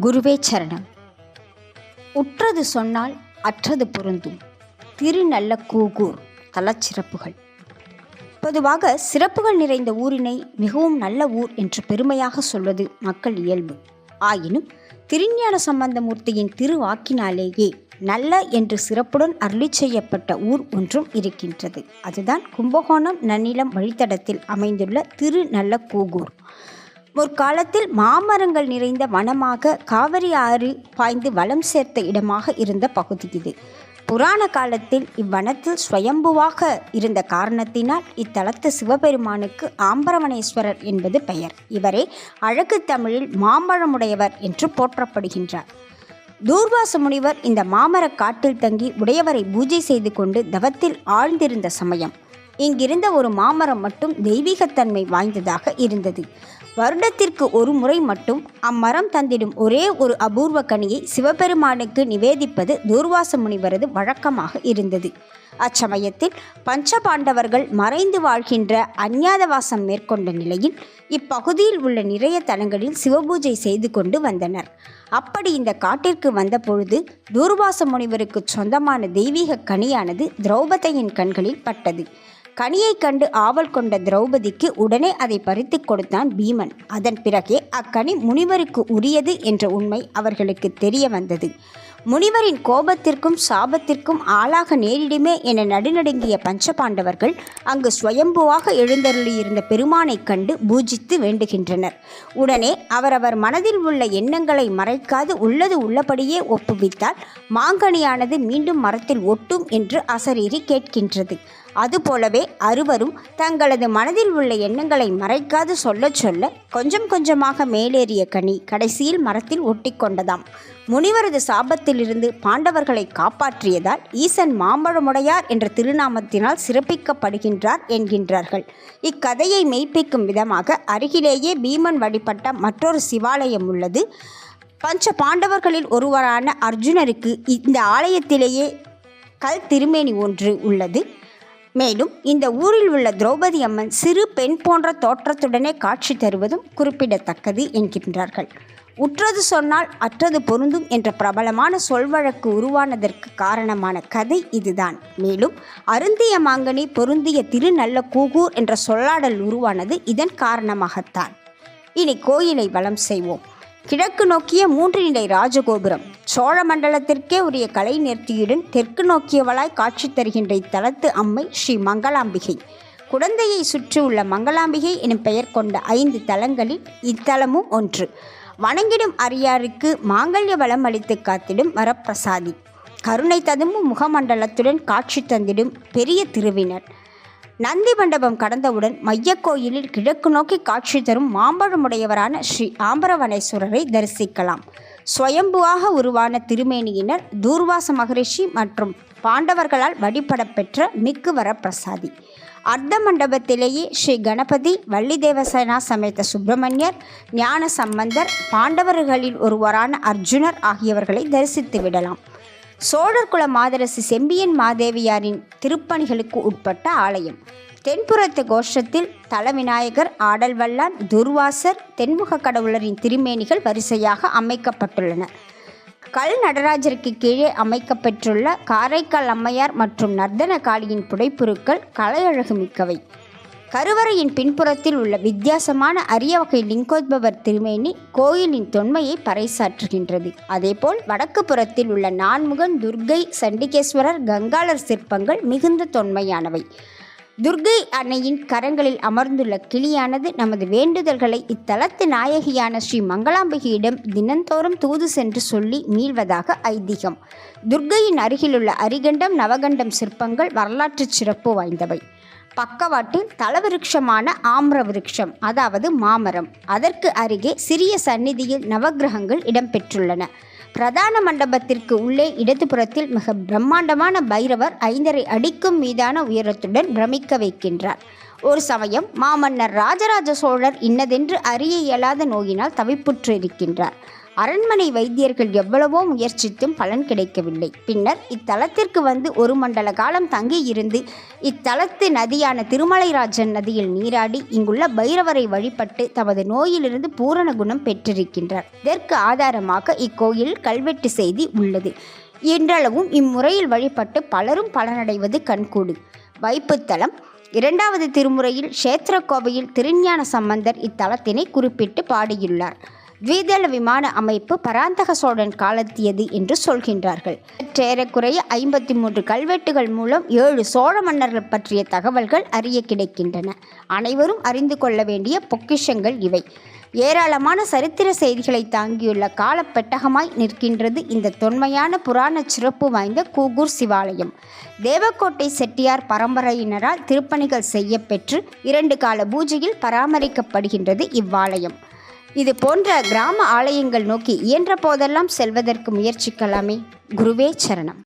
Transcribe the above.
குருவே சரணம். உற்றது சொன்னால் அற்றது பொருந்தும். திருநல்ல கூகூர் தலச்சிறப்புகள். பொதுவாக சிறப்புகள் நிறைந்த ஊரினை மிகவும் நல்ல ஊர் என்று பெருமையாக சொல்வது மக்கள் இயல்பு. ஆயினும் திருஞான சம்பந்தமூர்த்தியின் திருவாக்கினாலேயே நல்ல என்று சிறப்புடன் அருளி செய்யப்பட்ட ஊர் ஒன்றும் இருக்கின்றது. அதுதான் கும்பகோணம் நன்னிலம் வழித்தடத்தில் அமைந்துள்ள திரு நல்ல கூகூர். முற்காலத்தில் மாமரங்கள் நிறைந்த வனமாக காவிரி ஆறு பாய்ந்து வளம் சேர்த்த இடமாக இருந்த பகுதி இது. புராண காலத்தில் இவ்வனத்தில் ஸ்வயம்புவாக இருந்த காரணத்தினால் இத்தலத்து சிவபெருமானுக்கு ஆம்பரவனேஸ்வரர் என்பது பெயர். இவரே அழகு தமிழில் மாம்பழமுடையவர் என்று போற்றப்படுகின்றார். தூர்வாச முனிவர் இந்த மாமரக் காட்டில் தங்கி உடையவரை பூஜை செய்து கொண்டு தவத்தில் ஆழ்ந்திருந்த சமயம். இங்கிருந்த ஒரு மாமரம் மட்டும் தெய்வீகத்தன்மை வாய்ந்ததாக இருந்தது. வருடத்திற்கு ஒரு முறை மட்டும் அம்மரம் தந்திடும் ஒரே ஒரு அபூர்வ கனியை சிவபெருமானுக்கு நிவேதிப்பது தூர்வாச முனிவரது வழக்கமாக இருந்தது. அச்சமயத்தில் பஞ்சபாண்டவர்கள் மறைந்து வாழ்கின்ற அஞ்ஞாதவாசம் மேற்கொண்ட நிலையில் இப்பகுதியில் உள்ள நிறைய தலங்களில் சிவபூஜை செய்து கொண்டு வந்தனர். அப்படி இந்த காட்டிற்கு வந்தபொழுது தூர்வாச முனிவருக்கு சொந்தமான தெய்வீக கனியானது திரௌபதையின் கண்களில் பட்டது. கனியை கண்டு ஆவல் கொண்ட திரௌபதிக்கு உடனே அதை பறித்து கொடுத்தான் பீமன். அதன் பிறகே அக்கனி முனிவருக்கு உரியது என்ற உண்மை அவர்களுக்கு தெரிய வந்தது. முனிவரின் கோபத்திற்கும் சாபத்திற்கும் ஆளாக நேரிடுமே என நடுநடுங்கிய பஞ்சபாண்டவர்கள் அங்கு சுயம்புவாக எழுந்தருளியிருந்த பெருமானைக் கண்டு பூஜித்து வேண்டுகின்றனர். உடனே அவரவர் மனதில் உள்ள எண்ணங்களை மறைக்காது உள்ளது உள்ளபடியே ஒப்புவித்தால் மாங்கனியானது மீண்டும் மரத்தில் ஒட்டும் என்று அசரீரி கேட்கின்றது. அதுபோலவே அறுவரும் தங்களது மனதில் உள்ள எண்ணங்களை மறைக்காது சொல்லச் சொல்ல கொஞ்சம் கொஞ்சமாக மேலேறிய கனி கடைசியில் மரத்தில் ஒட்டிக்கொண்டதாம். முனிவரது சாபத்திலிருந்து பாண்டவர்களை காப்பாற்றியதால் ஈசன் மாம்பழமுடையார் என்ற திருநாமத்தினால் சிறப்பிக்கப்படுகின்றார் என்கின்றார்கள். இக்கதையை மெய்ப்பிக்கும் விதமாக அருகிலேயே பீமன் வழிபட்ட மற்றொரு சிவாலயம் உள்ளது. பஞ்ச பாண்டவர்களில் ஒருவரான அர்ஜுனருக்கு இந்த ஆலயத்திலேயே கல் திருமேனி ஒன்று உள்ளது. மேலும் இந்த ஊரில் உள்ள திரௌபதி அம்மன் சிறு பெண் போன்ற தோற்றத்துடனே காட்சி தருவதும் குறிப்பிடத்தக்கது என்கின்றார்கள். உற்றது சொன்னால் அற்றது பொருந்தும் என்ற பிரபலமான சொல்வழக்கு உருவானதற்கு காரணமான கதை இதுதான். மேலும் அருந்திய மாங்கனி பொருந்திய திருநல்ல கூகூர் என்ற சொல்லாடல் உருவானது இதன் காரணமாகத்தான். இனி கோயிலை வளம் செய்வோம் கிழக்கு நோக்கிய மூன்று நிலை ராஜகோபுரம். சோழ மண்டலத்திற்கே உரிய கலை நேர்த்தியுடன் தெற்கு நோக்கியவளாய் காட்சி தருகின்ற இத்தலத்து அம்மை ஸ்ரீ மங்களாம்பிகை. குடந்தையை சுற்றியுள்ள மங்களாம்பிகை எனும் பெயர் கொண்ட ஐந்து தலங்களில் இத்தலமும் ஒன்று. வணங்கிடும் அரியாருக்கு மாங்கல்ய வளம் அளித்து காத்திடும் வரப்பிரசாதி. கருணை ததும்பும் முகமண்டலத்துடன் காட்சி தந்திடும் பெரிய திருவினர். நந்தி மண்டபம் கடந்தவுடன் மையக்கோயிலில் கிழக்கு நோக்கி காட்சி தரும் மாம்பழமுடையவரான ஸ்ரீ ஆம்பரவனேஸ்வரரை தரிசிக்கலாம். சுயம்புவாக உருவான திருமேனியினர் தூர்வாச மகரிஷி மற்றும் பாண்டவர்களால் வழிபடப்பெற்ற மிக்கு வரப்பிரசாதி. அர்த்த மண்டபத்திலேயே ஸ்ரீ கணபதி வள்ளி தேவசேனா சமேத சுப்பிரமணியர் ஞான சம்பந்தர் பாண்டவர்களில் ஒருவரான அர்ஜுனர் ஆகியவர்களை தரிசித்து விடலாம். சோழர் குல மாதரசி செம்பியன் மாதேவியாரின் திருப்பணிகளுக்கு உட்பட்ட ஆலயம். தென்புறத்து கோஷத்தில் தலவிநாயகர் ஆடல் வல்லான் துர்வாசர் தென்முக கடவுளரின் திருமேனிகள் வரிசையாக அமைக்கப்பட்டுள்ளன. கல் நடராஜருக்கு கீழே அமைக்கப்பெற்றுள்ள காரைக்கால் அம்மையார் மற்றும் நர்தன காளியின் புடைப்புருக்கள் கலையழகு மிக்கவை. கருவறையின் பின்புறத்தில் உள்ள வித்தியாசமான அரிய வகை லிங்கோத்பவர் திருமேனி கோயிலின் தொன்மையை பறைசாற்றுகின்றது. அதேபோல் வடக்கு புறத்தில் உள்ள நான்முகன் துர்க்கை சண்டிகேஸ்வரர் கங்காளர் சிற்பங்கள் மிகுந்த தொன்மையானவை. துர்க்கை அன்னையின் கரங்களில் அமர்ந்துள்ள கிளியானது நமது வேண்டுதல்களை இத்தலத்து நாயகியான ஸ்ரீ மங்களாம்பிகையிடம் தினந்தோறும் தூது சென்று சொல்லி மீள்வதாக ஐதீகம். துர்க்கையின் அருகிலுள்ள அரிகண்டம் நவகண்டம் சிற்பங்கள் வரலாற்று சிறப்பு வாய்ந்தவை. பக்கவாட்டில் தலவிருட்சமான ஆம்ர விருட்சம் அதாவது மாமரம். அதற்கு அருகே சிறிய சந்நிதியில் நவக்கிரகங்கள் இடம்பெற்றுள்ளன. பிரதான மண்டபத்திற்கு உள்ளே இடதுபுறத்தில் மிக பிரம்மாண்டமான பைரவர் ஐந்தரை அடிக்கும் மீதான உயரத்துடன் பிரமிக்க வைக்கின்றார். ஒரு சமயம் மாமன்னர் ராஜராஜ சோழர் இன்னதென்று அறிய இயலாத நோயினால் தவிப்புற்று இருக்கின்றார் அரண்மனை வைத்தியர்கள் எவ்வளவோ முயற்சித்தும் பலன் கிடைக்கவில்லை. பின்னர் இத்தலத்திற்கு வந்து ஒரு மண்டல காலம் தங்கியிருந்து இத்தலத்து நதியான திருமலைராஜன் நதியில் நீராடி இங்குள்ள பைரவரை வழிபட்டு தமது நோயிலிருந்து பூரண குணம் பெற்றிருக்கின்றார். இதற்கு ஆதாரமாக இக்கோயில் கல்வெட்டு செய்தி உள்ளது. இன்றளவும் இம்முறையில் வழிபட்டு பலரும் பலனடைவது கண்கூடு. வைப்புத்தலம் இரண்டாவது திருமுறையில் க்ஷேத்திரக்கோவையில் திருஞான சம்பந்தர் இத்தலத்தினை குறிப்பிட்டு பாடியுள்ளார். வீதள விமான அமைப்பு பராந்தக சோழன் காலத்தியது என்று சொல்கின்றார்கள். ஏறக்குறைய ஐம்பத்தி மூன்று கல்வெட்டுகள் மூலம் ஏழு சோழ மன்னர்கள் பற்றிய தகவல்கள் அறிய கிடைக்கின்றன. அனைவரும் அறிந்து கொள்ள வேண்டிய பொக்கிஷங்கள் இவை. ஏராளமான சரித்திர செய்திகளை தாங்கியுள்ள காலப்பெட்டகமாய் நிற்கின்றது இந்த தொன்மையான புராண சிறப்பு வாய்ந்த கூகூர் சிவாலயம். தேவக்கோட்டை செட்டியார் பரம்பரையினரால் திருப்பணிகள் செய்யப்பெற்று இரண்டு கால பூஜையில் பராமரிக்கப்படுகின்றது இவ்வாலயம். இது போன்ற கிராம ஆலயங்கள் நோக்கி இயன்ற போதெல்லாம் செல்வதற்கு முயற்சிக்கலாமே. குருவே சரணம்.